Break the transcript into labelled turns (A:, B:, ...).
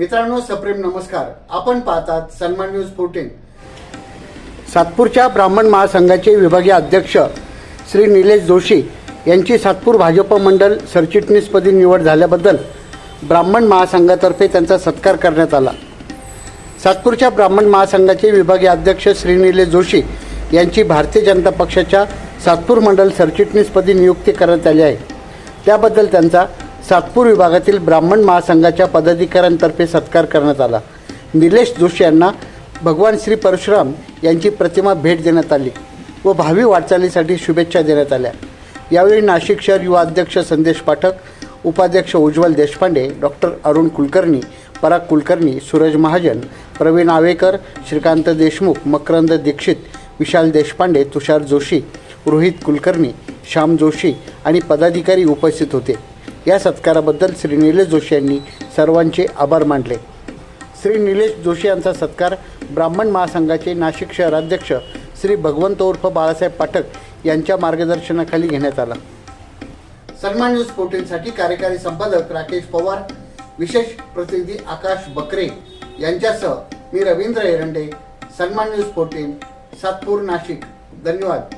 A: मित्रांनो सप्रेम नमस्कार. आपण पाहतात सन्मान न्यूज फोर्टीन सातपूरच्या ब्राह्मण महासंघाचे विभागीय अध्यक्ष श्री निलेश जोशी यांची सातपूर भाजप मंडल सरचिटणीसपदी निवड झाल्याबद्दल ब्राह्मण महासंघातर्फे त्यांचा सत्कार करण्यात आला. सातपूरच्या ब्राह्मण महासंघाचे विभागीय अध्यक्ष श्री निलेश जोशी यांची भारतीय जनता पक्षाच्या सातपूर मंडल सरचिटणीसपदी नियुक्ती करण्यात आली आहे. त्याबद्दल त्यांचा सातपूर विभागातील ब्राह्मण महासंघाच्या पदाधिकाऱ्यांतर्फे सत्कार करण्यात आला. निलेश जोशी यांना भगवान श्री परशुराम यांची प्रतिमा भेट देण्यात आली व भावी वाटचालीसाठी शुभेच्छा देण्यात आल्या. यावेळी नाशिक शहर युवा अध्यक्ष संदेश पाठक उपाध्यक्ष उज्ज्वल देशपांडे डॉक्टर अरुण कुलकर्णी पराग कुलकर्णी सूरज महाजन प्रवीण आवेकर श्रीकांत देशमुख मकरंद दीक्षित विशाल देशपांडे तुषार जोशी रोहित कुलकर्णी श्याम जोशी आणि पदाधिकारी उपस्थित होते. या सत्काराबद्दल श्री निलेश जोशी यांनी सर्वांचे आभार मानले. श्री निलेश जोशी यांचा सत्कार ब्राह्मण महासंघाचे नाशिक शहराध्यक्ष श्री भगवंत उर्फ बाळासाहेब पाठक यांच्या मार्गदर्शनाखाली घेण्यात आला. सन्मान न्यूज पोर्टलसाठी कार्यकारी संपादक राकेश पवार विशेष प्रतिनिधी आकाश बकरे यांच्यासह मी रवींद्र एरंडे सन्मान न्यूज पोर्टल सातपूर नाशिक. धन्यवाद.